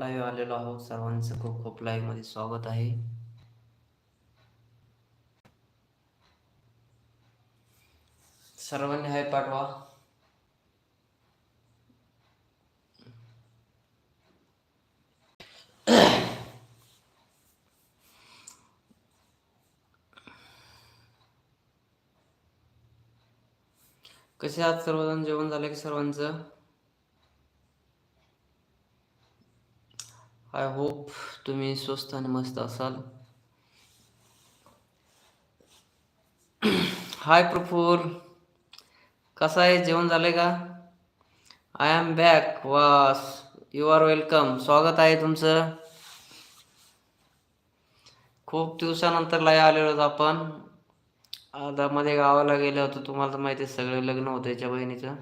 Live आलेलो आहोत. सर्वांचं खूप खूप लाईव्हमध्ये स्वागत आहे. सर्वांनी हाय पाठवा. कसे आहात सर्वजण? जेवण झालं की सर्वांचं? आय होप तुम्ही स्वस्त आणि मस्त असाल. हाय प्रफुर कसं आहे? जेवण झालंय का? आय एम बॅक वास. यू आर वेलकम स्वागत आहे तुमचं. खूप दिवसानंतर लाय आलेलो होतो आपण. आता मध्ये गावाला गेलो होतो. तुम्हाला तर माहिती आहे सगळे लग्न होतं याच्या बहिणीचं.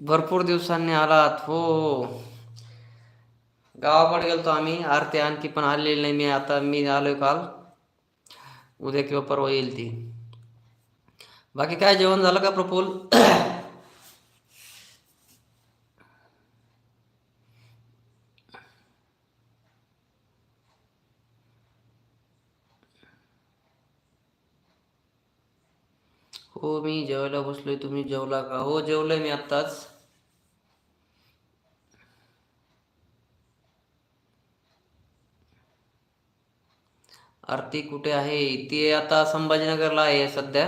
भरपूर दिवसांनी आलात हो. हो गावाकडे गेलतो आम्ही आरती आणखी पण आलेली नाही मी आता मी आलोय काल. उद्या किंवा परवा येईल ती. बाकी काय जेवण झालं का प्रफुल हो मी जेवायला बसलोय तुम्ही जेवला का? हो जेवलोय मी आत्ताच. आरती कुठे आहे? ती आता संभाजीनगरला आहे सध्या.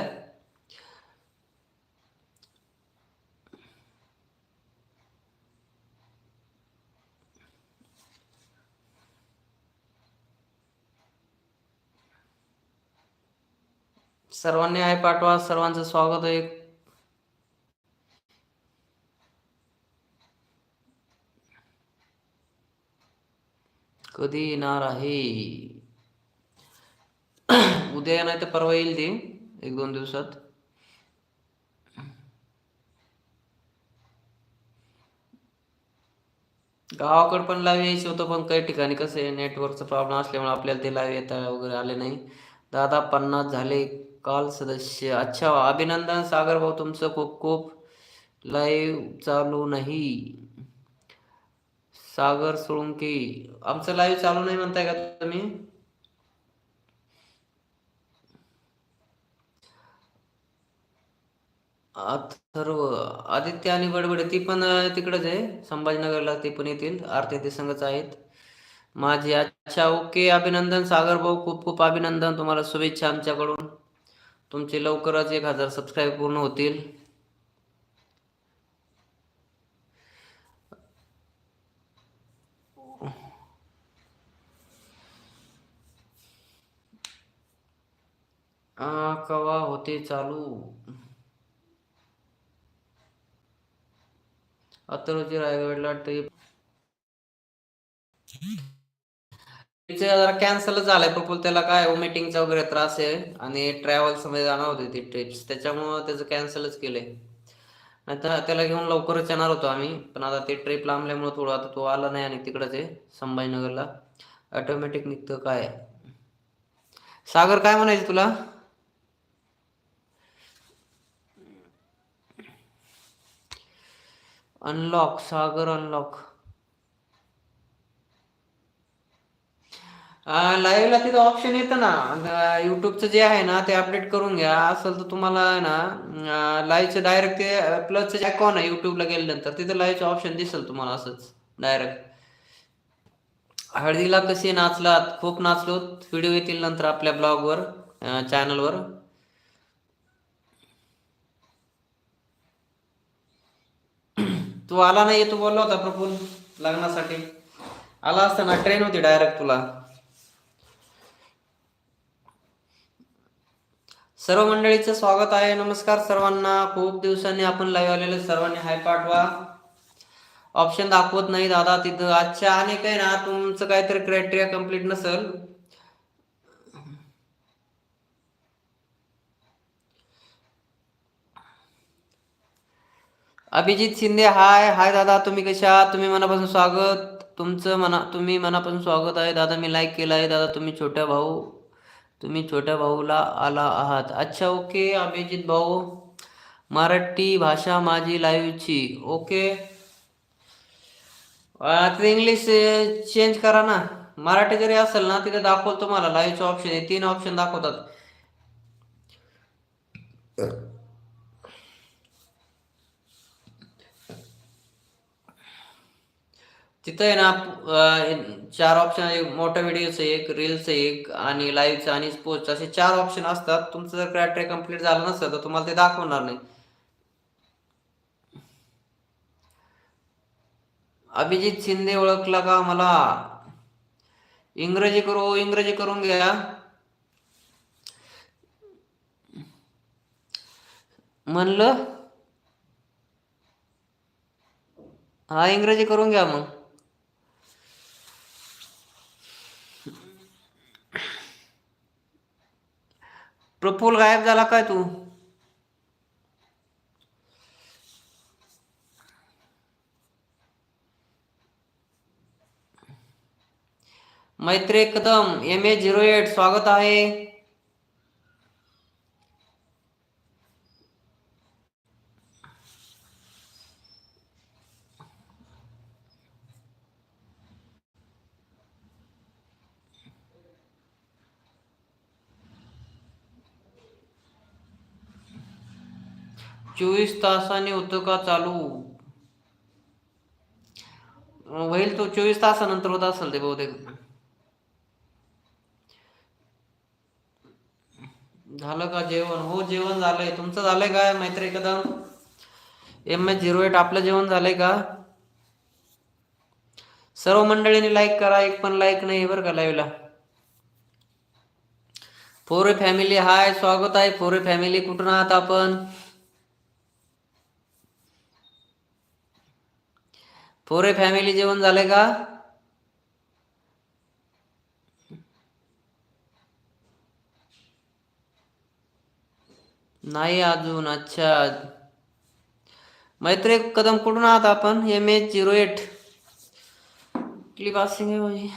सर्वांनी आहे पाठवा सर्वांचं स्वागत आहे. कधी येणार आहे? उद्या नाही तर परवा येईल ती एक दोन दिवसात गावाकडे पण लाईव्ह यायचं होतं पण काही ठिकाणी कसं आहे नेटवर्कचा प्रॉब्लेम असल्यामुळे आपल्याला ते लाईव्ह येता वगैरे आले नाही. दादा पन्नास झाले काल सदस्य. अच्छा अभिनंदन सागर भाऊ तुमचं खूप खूप लाईव्ह चालू नाही. सागर सोळंकी आमचं लाईव्ह चालू नाही म्हणताय का तुम्ही? अथर्व आदित्य आणि बडबडे ती पण तिकडच आहे. संभाजीनगरला ते पण येतील. आरती ते संघच आहेत. माझी अच्छा ओके अभिनंदन सागर भाऊ खूप खूप अभिनंदन. तुम्हाला शुभेच्छा आमच्याकडून. तुमचे लवकरच एक हजार सबस्क्राईब पूर्ण होतील. कवा होते चालू? अथर्वची रायगडला ट्रिप जरा कॅन्सलच झालाय प्रफुल त्याला काय मीटिंगचा वगैरे त्रास आहे आणि ट्रॅव्हल्समध्ये जाणार होते ती ट्रिप्स त्याच्यामुळं त्याचं कॅन्सलच केलंय नाहीतर त्याला घेऊन लवकरच येणार होतो आम्ही पण आता ते ट्रिप लांबल्यामुळे थोडं आता तो आला नाही आणि तिकडच आहे संभाजीनगरला ऑटोमॅटिक निघतं काय सागर काय म्हणायचं तुला अनलॉक सागर अनलॉक लाईव्हला तिथं ऑप्शन येतं ना. युट्यूबचं जे आहे ना ते अपडेट करून घ्या. असेल तर तुम्हाला आहे ना लाईव्हचं डायरेक्ट ते प्लसचं जे आहे युट्यूबला गेल्यानंतर तिथं लाईव्हचं ऑप्शन दिसेल तुम्हाला असंच डायरेक्ट हळदीला कसे नाचलात खूप नाचलो. व्हिडिओ येतील नंतर आपल्या ब्लॉगवर चॅनलवर तू आला नाही तू बोलला होता प्रफुल लग्नासाठी. आला असताना ट्रेन होती डायरेक्ट तुला. सर्व मंडळीचं स्वागत आहे नमस्कार सर्वांना. खूप दिवसांनी आपण लाईव्ह आलेले सर्वांनी हाय पाठवा. ऑप्शन दाखवत नाही दादा तिथं अच्छा आणि काय ना तुमचं काहीतरी क्रायटेरिया कंप्लीट नसेल. अभिजित शिंदे हाय हाय दादा तुम्ही कशा आहात? तुम्ही मनापासून स्वागत. तुमचं मना तुम्ही मनापासून स्वागत आहे. दादा मी लाईक केलं आहे दादा तुम्ही छोट्या भाऊ तुम्ही छोट्या भाऊला आला आहात. अच्छा ओके अभिजित भाऊ. मराठी भाषा माझी लाईव्हची ओके आता इंग्लिश चेंज करा ना. मराठी जरी असेल ना तिथे दाखवतो तुम्हाला. लाईव्हचं ऑप्शन आहे. तीन ऑप्शन दाखवतात. तिथं आहे ना चार ऑप्शन आहे. मोठ्या व्हिडिओचं एक रील्स एक आणि लाईव्हचं आणि पोस्ट असे चार ऑप्शन असतात. तुमचं जर क्रायटेरिया कंप्लीट झालं नसतं तर तुम्हाला ते दाखवणार नाही. अभिजित शिंदे ओळखला का मला? इंग्रजी करू इंग्रजी करून घ्या. म्हणलं? हा इंग्रजी करून घ्या मग. प्रफुल गायब झाला काय तू? Maitri Kadam M A zero eight स्वागत आहे। चोवीस तासाने होतं का चालू? होईल तो चोवीस तासानंतर होत असेल ते बहुतेक. झालं का जेवण? हो जेवण झालंय. तुमचं झालंय काय मैत्री एकदम? एम एच झिरो एट आपलं जेवण झालंय का? सर्व मंडळींनी लाईक करा एक पण लाईक नाही बरं का लाईव्हला फोरे फॅमिली हाय स्वागत आहे. फोरे फॅमिली कुठून आहात आपण? फोरे फॅमिली जेवण झालंय का नाही अजून अच्छा। मैत्री कदम कुठून आहात आपण? M H zero eight clip माझी?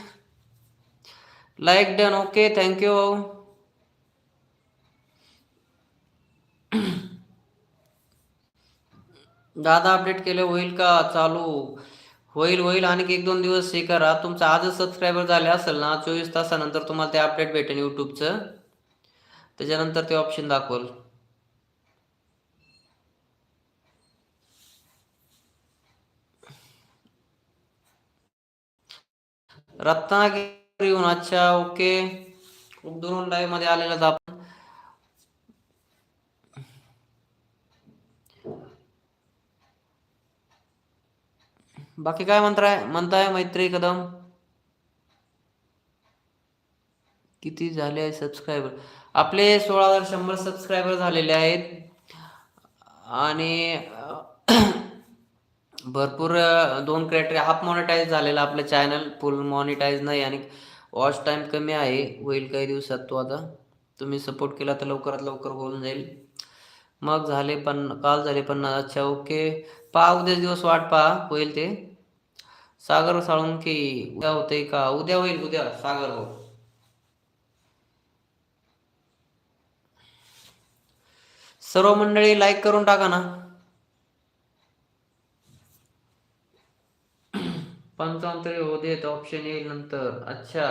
Like done okay thank you दादा अपडेट केले होईल का? चालू. होईल होईल. आणि एक दोन दिवस हे करा. तुमचं आजच सबस्क्रायबर झाले असेल ना चोवीस तासानंतर तुम्हाला ते अपडेट भेटेल यूट्यूबचं त्याच्यानंतर ते ऑप्शन दाखवल. रत्नागिरी अच्छा ओके खूप दुरून लाईव्हमध्ये आलेला आपण बाकी काय म्हणताय म्हणताय मैत्री कदम. किती झाले आहे सबस्क्रायबर आपले सोळा हजार शंभर सबस्क्रायबर झालेले आहेत. आणि भरपूर दोन क्रिएटर हाफ मॉनिटाईज झालेला आपलं चॅनल फुल मॉनिटाईज नाही आणि वॉच टाईम कमी आहे. होईल काही दिवसात तो आता. तुम्ही सपोर्ट केला तर लवकरात लवकर होऊन जाईल. मग झाले पण काल झाले पन्नास अच्छा ओके पहा उद्याच दिवस वाट पहा होईल ते. सागर साळुंकी उद्या होते का? उद्या होईल उद्या. सागर हो सर्व मंडळी लाईक करून टाका ना. पंचावन्न तरी होऊ देत ऑप्शन येईल नंतर. अच्छा.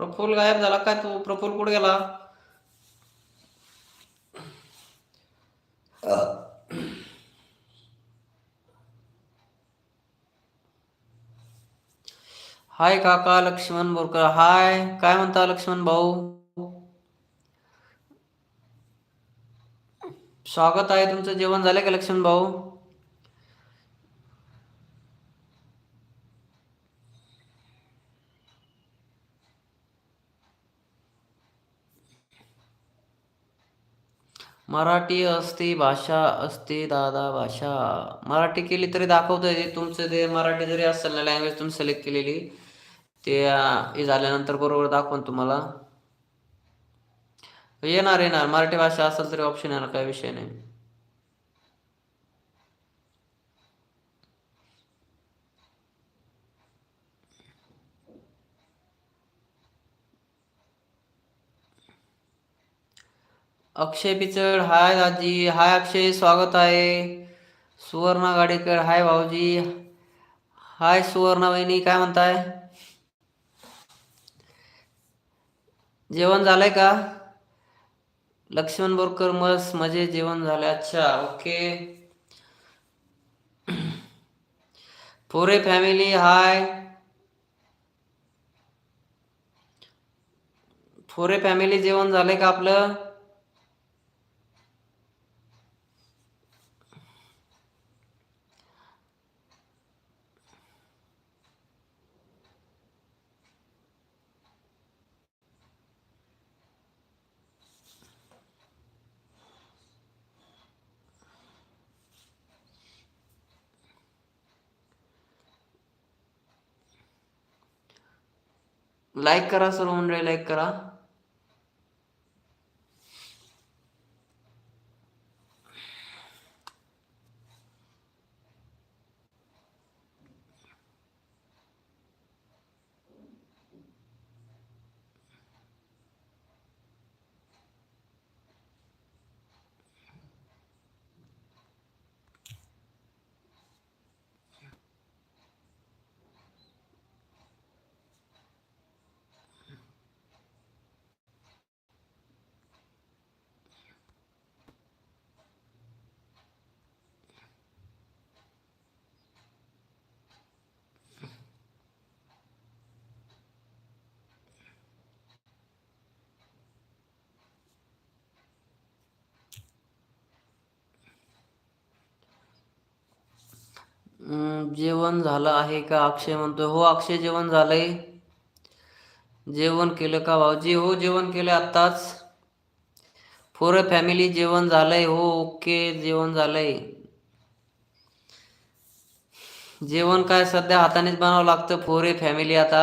प्रफुल गायब झाला. काय तू प्रफुल कुठे गेला? हाय काका लक्ष्मण बोरकर. हाय. काय म्हणता लक्ष्मण भाऊ? स्वागत आहे तुमचं. जेवण झालं का लक्ष्मण भाऊ? मराठी असते भाषा असते दादा भाषा. मराठी केली तरी दाखवतंय तुमचं जे मराठी जरी असेल ना लँग्वेज तुम्ही सिलेक्ट केलेली ते हे झाल्यानंतर बरोबर दाखवून तुम्हाला. येणार येणार. मराठी भाषा असेल तरी ऑप्शन येणार काही विषय नाही. अक्षय पिचड हाय दाजी हाय अक्षय स्वागत आहे. सुवर्णा गाडेकर हाय भाऊजी. हाय सुवर्णा वहिनी काय म्हणताय? जेवण झालंय का? लक्ष्मण बोरकर मस्त मजे जेवण झाले अच्छा ओके. फोरे फॅमिली हाय. फोरे फॅमिली जेवण झालंय का आपलं? लाईक करा सर्व मंडळी लाईक करा. जेवण झालं आहे का? अक्षय म्हणतोय हो अक्षय जेवण झालंय. जेवण केलं का भाऊजी? हो जेवण केलं आत्ताच. फोर फॅमिली जेवण झालंय. हो ओके जेवण झालंय. जेवण काय सध्या हातानेच बनावं लागतं? फोरे फॅमिली आता.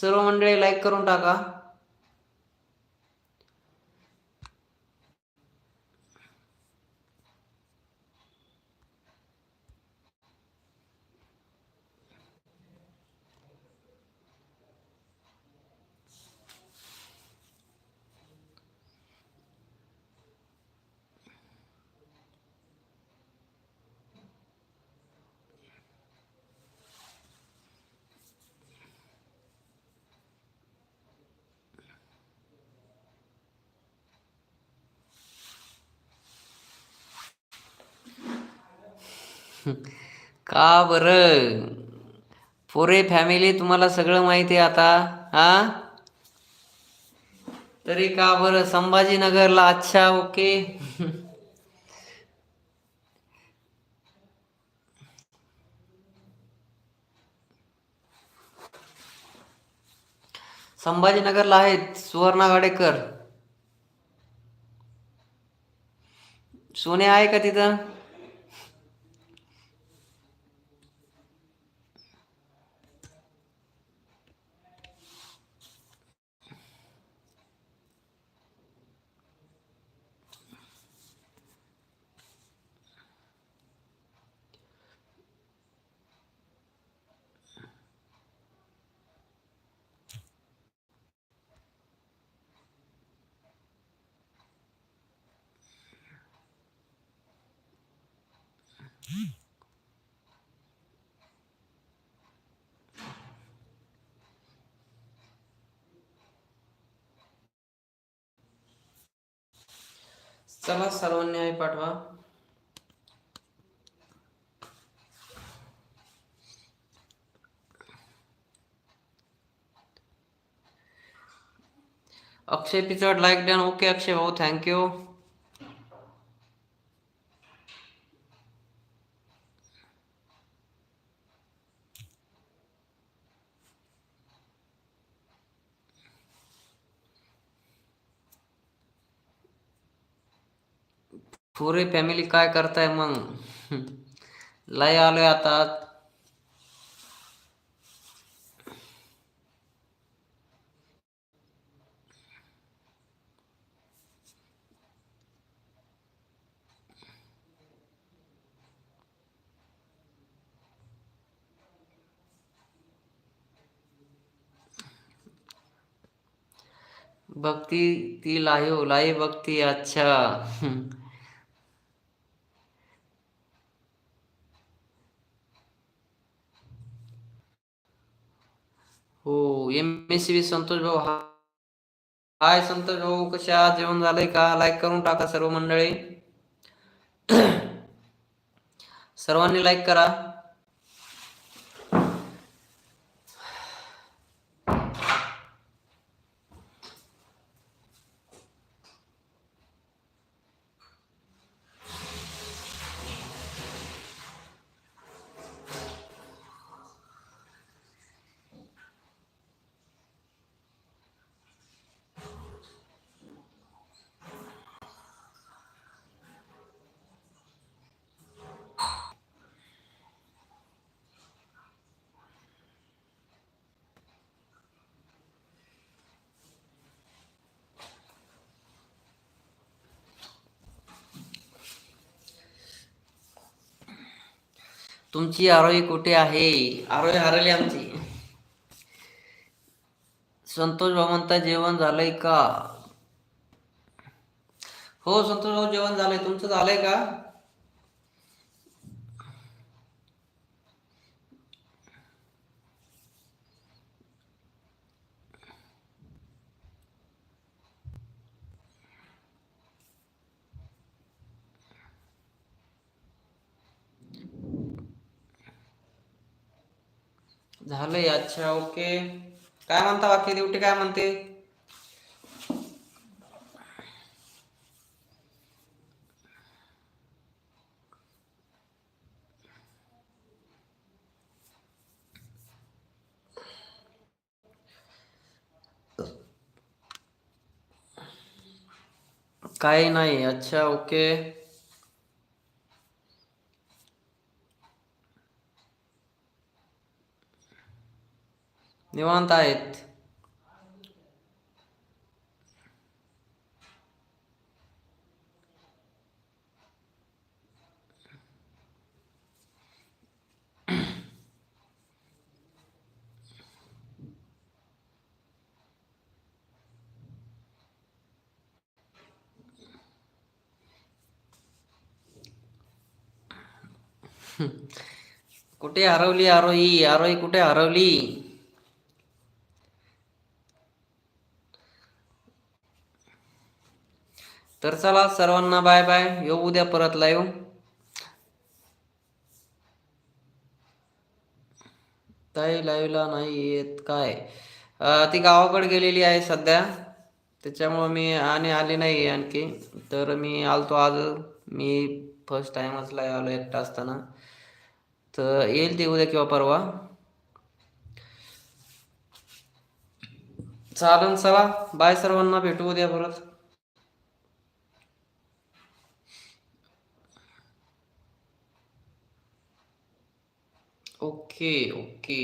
सर्व मंडळी लाईक करून टाका. का बरं? पुरे फॅमिली तुम्हाला सगळं माहिती आहे आता हा? तरी का बरं? संभाजीनगरला? अच्छा ओके. संभाजीनगरला आहेत सुवर्णा गाडेकर. सोने आहे का तिथं? चला सर्वांनी आई पाठवा. Akshay Pichad like done okay Akshay भाऊ थँक्यू पुरे फॅमिली काय करताय मग? लय आलोय आता. बघती ती लाईव्ह लाईव्ह बघती अच्छा. हो एम एस सी संतोष भाऊ. हा हाय संतोष भाऊ कशा आज जेवण झालंय का? लाईक करून टाका सर्व मंडळी. सर्वांनी लाईक करा. तुमची आरोही कुठे आहे? आरोही हरली आमची. संतोष भाऊ जेवण झालंय का? हो संतोष भाऊ जेवण झालंय. तुमचं झालंय का? झालंय अच्छा ओके. काय म्हणता बाकी? ड्युटी काय म्हणते? काही नाही अच्छा ओके. निवांत आहेत. कुठे हरवली आरोही? आरोही कुठे हरवली? तर चला सर्वांना बाय बाय. येऊ उद्या परत लाईव्ह ताई लाईव्हला नाही येत काय? ती गावाकडे गेलेली आहे सध्या. त्याच्यामुळं मी आणि आली नाही आणखी. तर मी आलतो आज. मी फर्स्ट टाइमच लाईव्ह आलो एकटा असताना. तर येईल ती उद्या किंवा परवा. चालन चला. बाय सर्वांना. भेटू उद्या परत. Okay okay